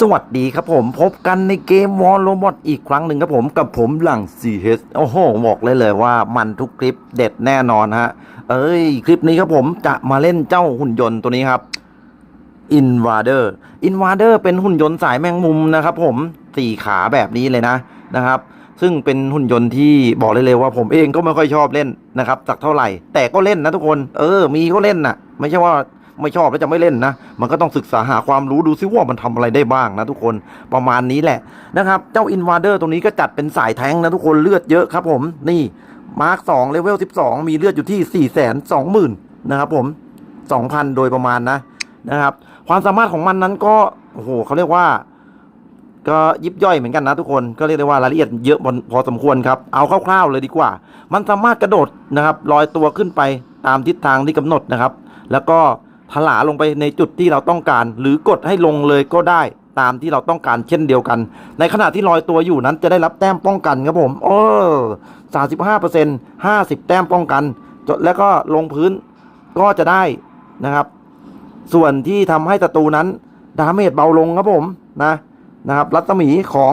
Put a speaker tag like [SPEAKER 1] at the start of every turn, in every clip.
[SPEAKER 1] สวัสดีครับผมพบกันในเกมวอลโลบอทอีกครั้งหนึ่งครับผมกับผมหลัง 4H โอ้โห บอกเลยเลยว่ามันทุกคลิปเด็ดแน่นอนฮะ เอ้ย คลิปนี้ครับผมจะมาเล่นเจ้าหุ่นยนต์ตัวนี้ครับ Invader Invader เป็นหุ่นยนต์สายแมงมุมนะครับผมสี่ขาแบบนี้เลยนะนะครับ ซึ่งเป็นหุ่นยนต์ที่บอกเลยเลยว่าผมเองก็ไม่ค่อยชอบเล่นนะครับสักเท่าไหร่ แต่ก็เล่นนะทุกคน เออ มีก็เล่นน่ะ ไม่ใช่ว่า ไม่ชอบแล้วจะไม่เล่นนะ มันก็ต้องศึกษาหาความรู้ดูซิว่ามันทำอะไรได้บ้างนะทุกคนประมาณนี้แหละนะครับ เจ้า Invader ตรงนี้ก็จัดเป็นสายแทงนะทุกคนเลือดเยอะครับผมนี่มาร์คสองเลเวล12มีเลือดอยู่ที่4 2 0 0 0 0นนะครับผม2,000โดยประมาณนะนะครับ ความสามารถของมันนั้นก็โอ้โหเขาเรียกว่า ก็ยิบย่อยเหมือนกันนะทุกคนก็เรียกได้ว่ารายละเอียดเยอะพอพอสมควรครับ เอาคร่าวๆเลยดีกว่า มันสามารถกระโดดนะครับลอยตัวขึ้นไปตามทิศทางที่กำหนดนะครับ แล้วก็ ถลาลงไปในจุดที่เราต้องการ หรือกดให้ลงเลยก็ได้ตามที่เราต้องการเช่นเดียวกัน ในขณะที่ลอยตัวอยู่นั้นจะได้รับแต้มป้องกันครับผมโอ้สามสิบห้าเปอร์เซ็นต์ห้าสิบแต้มป้องกันจดแล้วก็ลงพื้นก็จะได้นะครับ ส่วนที่ทำให้ศัตรูนั้น ดาเมจเบาลงครับผมนะนะครับ รัศมีของ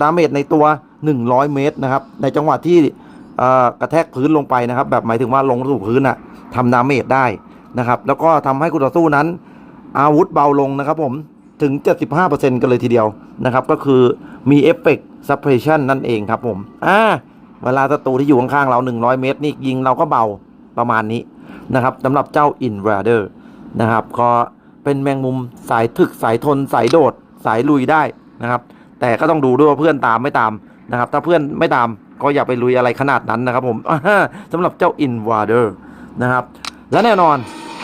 [SPEAKER 1] ดาเมจในตัว 100 เมตรนะครับ ในจังหวะที่กระแทกพื้นลงไปนะครับ แบบหมายถึงว่าลงสู่พื้นอะทำดาเมจได้ นะครับ แล้วก็ทำให้คู่ต่อสู้นั้น อาวุธเบาลงนะครับผมถึง 75%กันเลยทีเดียวนะครับ ก็คือมีเอฟเฟกต์ซับเพรสชันนั่นเองครับผมอ่าเวลาศัตรูที่อยู่ข้างๆเรา 100 เมตร นี่ยิงเราก็เบาประมาณนี้นะครับสำหรับเจ้า Invader นะครับก็เป็นแมงมุมสายถึกสายทนสายโดดสายลุยได้นะครับ แต่ก็ต้องดูด้วยว่าเพื่อนตามไม่ตามนะครับ ถ้าเพื่อนไม่ตามก็อย่าไปลุยอะไรขนาดนั้นนะครับผมอ่าสำหรับเจ้า Invader นะครับ และแน่นอน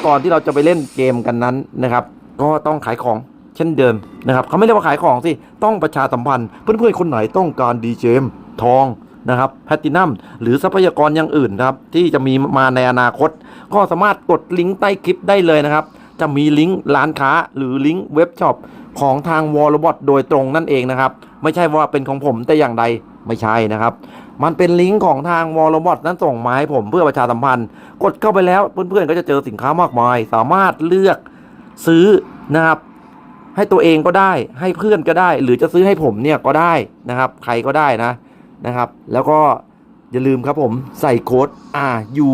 [SPEAKER 1] ก่อนที่เราจะไปเล่นเกมกันนั้นนะครับ ก็ต้องขายของเช่นเดิมนะครับเขาไม่เรียกว่าขายของสิต้องประชาสัมพันธ์เพื่อนๆคนไหนต้องการดีเจมทองนะครับแพตตินัมหรือทรัพยากรอย่างอื่นนะครับ ที่จะมีมาในอนาคต ก็สามารถกดลิงก์ใต้คลิปได้เลยนะครับ จะมีลิงก์ร้านค้าหรือลิงก์เว็บช็อปของทางวอลบอทโดยตรงนั่นเองนะครับ ไม่ใช่ว่าเป็นของผมแต่อย่างใดไม่ใช่นะครับ มันเป็นลิงก์ของทางวอลบอทนั้นส่งมาให้ผมเพื่อประชาสัมพันธ์ กดเข้าไปแล้วเพื่อนๆก็จะเจอสินค้ามากมาย สามารถเลือกซื้อนะครับ ให้ตัวเองก็ได้ให้เพื่อนก็ได้ หรือจะซื้อให้ผมเนี่ยก็ได้นะครับ ใครก็ได้นะนะครับ แล้วก็อย่าลืมครับผมใส่โค้ด R U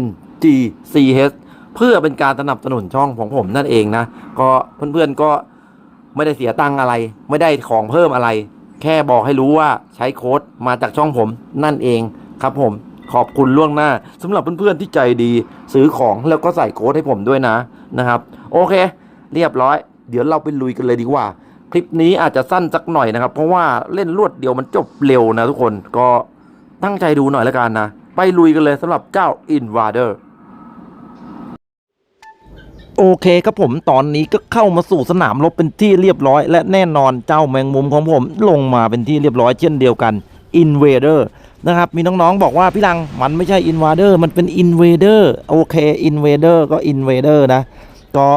[SPEAKER 1] N G C H เพื่อเป็นการสนับสนุนช่องของผมนั่นเองนะ ก็เพื่อนๆก็ไม่ได้เสียตังอะไร ไม่ได้ของเพิ่มอะไร แค่บอกให้รู้ว่าใช้โค้ดมาจากช่องผมนั่นเองครับผมขอบคุณล่วงหน้าสำหรับเพื่อนๆที่ใจดีซื้อของแล้วก็ใส่โค้ดให้ผมด้วยนะนะครับ โอเค เรียบร้อย เดี๋ยวเราไปลุยกันเลยดีกว่า คลิปนี้อาจจะสั้นสักหน่อยนะครับ เพราะว่าเล่นรวดเดียวมันจบเร็วนะทุกคนก็ตั้งใจดูหน่อยละกันนะ ไปลุยกันเลยสำหรับเจ้า Invader โอเคครับผมตอนนี้ก็เข้ามาสู่สนามรบเป็นที่เรียบร้อย และแน่นอนเจ้าแมงมุมของผมลงมาเป็นที่เรียบร้อยเช่นเดียวกัน Invader นะครับมีน้องๆบอกว่าพี่ลังมันไม่ใช่ Invader มันเป็น Invader โอเค Invader ก็ Invader นะ ก็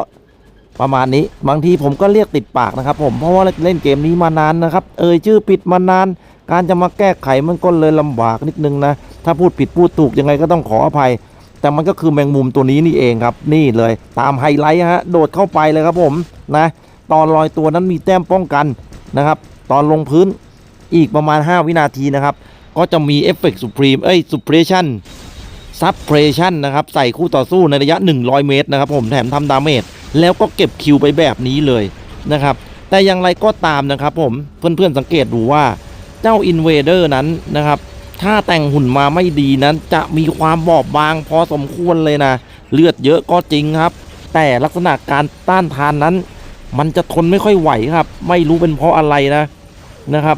[SPEAKER 1] ประมาณนี้บางทีผมก็เรียกติดปากนะครับผมเพราะว่าเล่นเกมนี้มานานนะครับ เอ่ยชื่อผิดมานาน การจะมาแก้ไขมันก็เลยลำบากนิดนึงนะ ถ้าพูดผิดพูดถูกยังไงก็ต้องขออภัย แต่มันก็คือแมงมุมตัวนี้นี่เองครับ นี่เลยตามไฮไลท์ฮะโดดเข้าไปเลยครับผมนะตอนลอยตัวนั้นมีแต้มป้องกันนะครับ ตอนลงพื้นอีกประมาณ 5 วินาทีนะครับ ก็จะมีเอฟเฟกต์สุพรีมเอ้ยสุเพรชั่นซับเพรชั่นนะครับ ใส่คู่ต่อสู้ในระยะ 100 เมตรนะครับผมแถมทำดาเมจแล้วก็เก็บคิวไปแบบนี้เลยนะครับ แต่อย่างไรก็ตามนะครับผมเพื่อนๆสังเกตดูว่าเจ้า Invader นั้นนะครับ ถ้าแต่งหุ่นมาไม่ดีนั้น จะมีความบอบบางพอสมควรเลยนะ เลือดเยอะก็จริงครับ แต่ลักษณะการต้านทานนั้น มันจะทนไม่ค่อยไหวครับ ไม่รู้เป็นเพราะอะไรนะนะครับ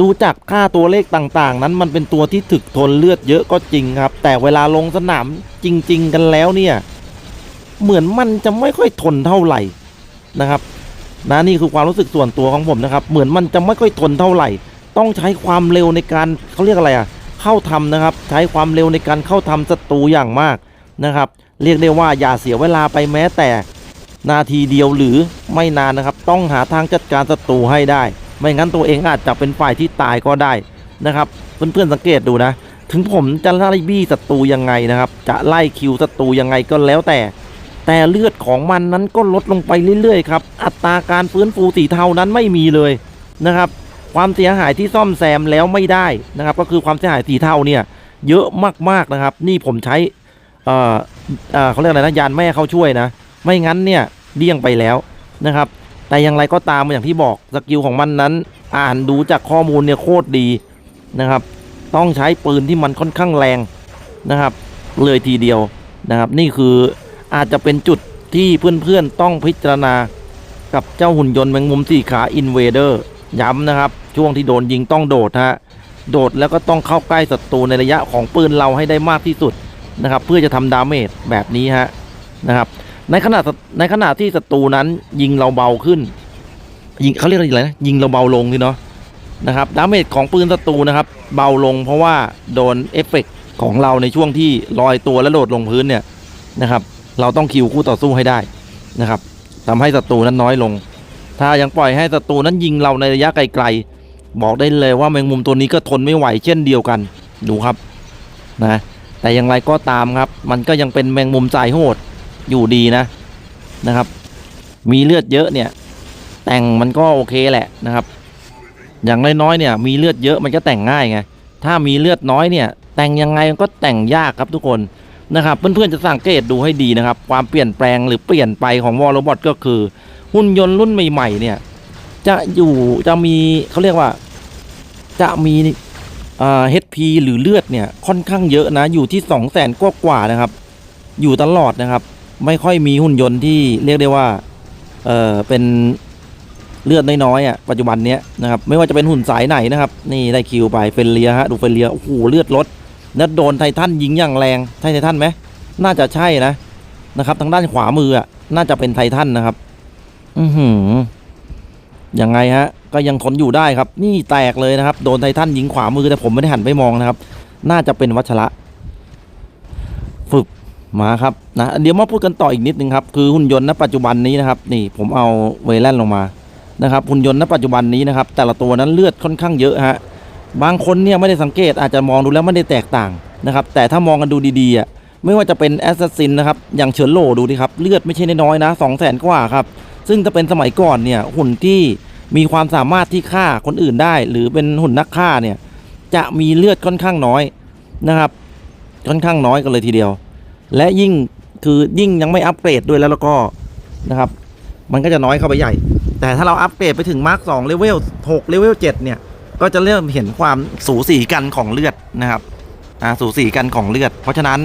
[SPEAKER 1] ดูจากค่าตัวเลขต่างๆ นั้นมันเป็นตัวที่ถึกทนเลือดเยอะก็จริงครับ แต่เวลาลงสนามจริง ๆ กันแล้วเนี่ย เหมือนมันจะไม่ค่อยทนเท่าไหร่นะครับนะนี่คือความรู้สึกส่วนตัวของผมนะครับ เหมือนมันจะไม่ค่อยทนเท่าไหร่ ต้องใช้ความเร็วในการเขาเรียกอะไรอะเข้าทำนะครับ ใช้ความเร็วในการเข้าทำศัตรูอย่างมากนะครับ เรียกได้ว่าอย่าเสียเวลาไปแม้แต่นาทีเดียวหรือไม่นานนะครับ ต้องหาทางจัดการศัตรูให้ได้ ไม่งั้นตัวเองอาจจะเป็นฝ่ายที่ตายก็ได้นะครับ เพื่อนๆสังเกตดูนะ ถึงผมจะไล่บี้ศัตรูยังไงนะครับ จะไล่คิวศัตรูยังไงก็แล้วแต่ แต่เลือดของมันนั้นก็ลดลงไปเรื่อยๆครับ อัตราการฟื้นฟูสีเทานั้นไม่มีเลยนะครับ ความเสียหายที่ซ่อมแซมแล้วไม่ได้นะครับ ก็คือความเสียหายสีเทาเนี่ยเยอะมากๆนะครับ นี่ผมใช้เอ่อเอ่อเขาเรียกอะไรนะยานแม่เขาช่วยนะ ไม่งั้นเนี่ยเดี่ยงไปแล้วนะครับ แต่อย่างไรก็ตามอย่างที่บอกสกิลของมันนั้น อ่านดูจากข้อมูลเนี่ยโคตรดีนะครับ ต้องใช้ปืนที่มันค่อนข้างแรงนะครับ เลยทีเดียวนะครับ นี่คืออาจจะเป็นจุดที่เพื่อนๆต้องพิจารณากับเจ้าหุ่นยนต์แมงมุมสี่ขาอินเวเดอร์ ย้ำนะครับ ช่วงที่โดนยิงต้องโดดฮะโดดแล้วก็ต้องเข้าใกล้ศัตรูในระยะของปืนเราให้ได้มากที่สุดนะครับ เพื่อจะทำดาเมจแบบนี้ฮะนะครับ ในขณะในขณะที่ศัตรูนั้นยิงเราเบาขึ้น ยิงเขาเรียกอะไรนะยิงเราเบาลงนี่เนาะนะครับดาเมจของปืนศัตรูนะครับ เบาลงเพราะว่าโดนเอฟเฟกต์ของเราในช่วงที่ลอยตัวและโดดลงพื้นเนี่ยนะครับ เราต้องคิวคู่ต่อสู้ให้ได้นะครับทำให้ศัตรูนั้นน้อยลง ถ้ายังปล่อยให้ศัตรูนั้นยิงเราในระยะไกลๆ บอกได้เลยว่าแมงมุมตัวนี้ก็ทนไม่ไหวเช่นเดียวกัน ดูครับนะแต่อย่างไรก็ตามครับ มันก็ยังเป็นแมงมุมสายโหดอยู่ดีนะนะครับ มีเลือดเยอะเนี่ย แต่งมันก็โอเคแหละนะครับ อย่างน้อยๆเนี่ยมีเลือดเยอะมันก็แต่งง่ายไงถ้ามีเลือดน้อยเนี่ย แต่งยังไงก็แต่งยากครับทุกคนนะครับเพื่อนๆจะสังเกตดูให้ดีนะครับ ความเปลี่ยนแปลงหรือเปลี่ยนไปของวอลโรบอทก็คือ หุ่นยนต์รุ่นใหม่ ๆ เนี่ย จะอยู่จะมีเขาเรียกว่าจะมีเอ่อ HP หรือเลือดเนี่ยค่อนข้างเยอะนะ อยู่ที่2 0 0แสนกว่าๆนะครับ อยู่ตลอดนะครับ ไม่ค่อยมีหุ่นยนต์ที่เรียกได้ว่าเออเป็นเลือดน้อยๆอะปัจจุบันเนี้ยนะครับไม่ว่าจะเป็นหุ่นสายไหนนะครับ นี่ได้คิวไปเฟนเลียฮะดูเฟนเลียโอ้โหเลือดลดแล้วโดนไททันยิงอย่างแรงใช่ไททันไหมน่าจะใช่นะนะครับ ทางด้านขวามืออะน่าจะเป็นไททันนะครับ อือหือยังไงฮะ ก็ยังทนอยู่ได้ครับ นี่แตกเลยนะครับ โดนไททันยิงขวามือแต่ผมไม่ได้หันไปมองนะครับ น่าจะเป็นวัชระฝึกมาครับนะเดี๋ยวมาพูดกันต่ออีกนิดนึงครับ คือหุ่นยนต์ณปัจจุบันนี้นะครับ นี่ผมเอาเวแลนลงมานะครับหุ่นยนต์ณปัจจุบันนี้นะครับ แต่ละตัวนั้นเลือดค่อนข้างเยอะฮะบางคนเนี่ยไม่ได้สังเกตอาจจะมองดูแล้วไม่ได้แตกต่างนะครับ แต่ถ้ามองกันดูดีๆอะไม่ว่าจะเป็นแอสซัสซินนะครับ อย่างเฉินโหลดูดิครับ เลือดไม่ใช่น้อยนะสองแสนกว่าครับ ซึ่งถ้าเป็นสมัยก่อนเนี่ยหุ่นที่มีความสามารถที่ฆ่าคนอื่นได้ หรือเป็นหุ่นนักฆ่าเนี่ยจะมีเลือดค่อนข้างน้อยนะครับ ค่อนข้างน้อยกันเลยทีเดียว และยิ่งคือยิ่งยังไม่อัปเกรดด้วยแล้วแล้วก็นะครับ มันก็จะน้อยเข้าไปใหญ่ แต่ถ้าเราอัปเกรดไปถึงมาร์กสองเลเวลหกเลเวลเจ็ดเนี่ยก็จะเริ่มเห็นความสูสีกันของเลือดนะครับอ่าสูสีกันของเลือด เพราะฉะนั้น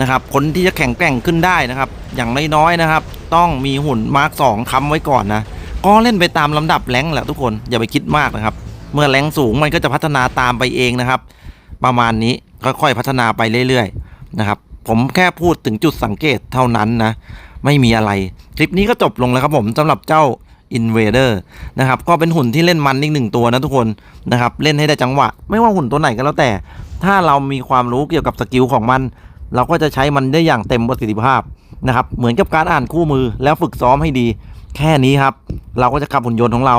[SPEAKER 1] นะครับคนที่จะแข็งแกร่งขึ้นได้นะครับ อย่างน้อยๆนะครับ ต้องมีหุ่นมาร์กสองค้ำไว้ก่อนนะ ก็เล่นไปตามลำดับแรงแหละทุกคนอย่าไปคิดมากนะครับ เมื่อแรงสูงมันก็จะพัฒนาตามไปเองนะครับ ประมาณนี้ค่อยๆพัฒนาไปเรื่อยๆนะครับ ผมแค่พูดถึงจุดสังเกตเท่านั้นนะ ไม่มีอะไร คลิปนี้ก็จบลงแล้วครับผมสำหรับเจ้า Invader นะครับก็เป็นหุ่นที่เล่นมันอีกหนึ่งตัวนะทุกคนนะครับเล่นให้ได้จังหวะ ไม่ว่าหุ่นตัวไหนก็แล้วแต่ ถ้าเรามีความรู้เกี่ยวกับสกิลของมัน เราก็จะใช้มันได้อย่างเต็มประสิทธิภาพ นะครับเหมือนกับการอ่านคู่มือแล้วฝึกซ้อมให้ดี แค่นี้ครับ เราก็จะขับหุ่นยนต์ของเรา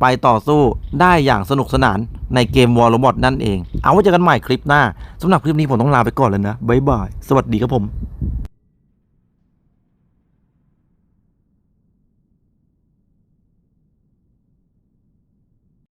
[SPEAKER 1] ไปต่อสู้ได้อย่างสนุกสนานในเกมวอล r บอทนั่นเอง เอาไว้เจอกันใหม่คลิปหน้าสำหรับคลิปนี้ผมต้องลาไปก่อนเลยนะ บ๊ายบาย สวัสดีครับผม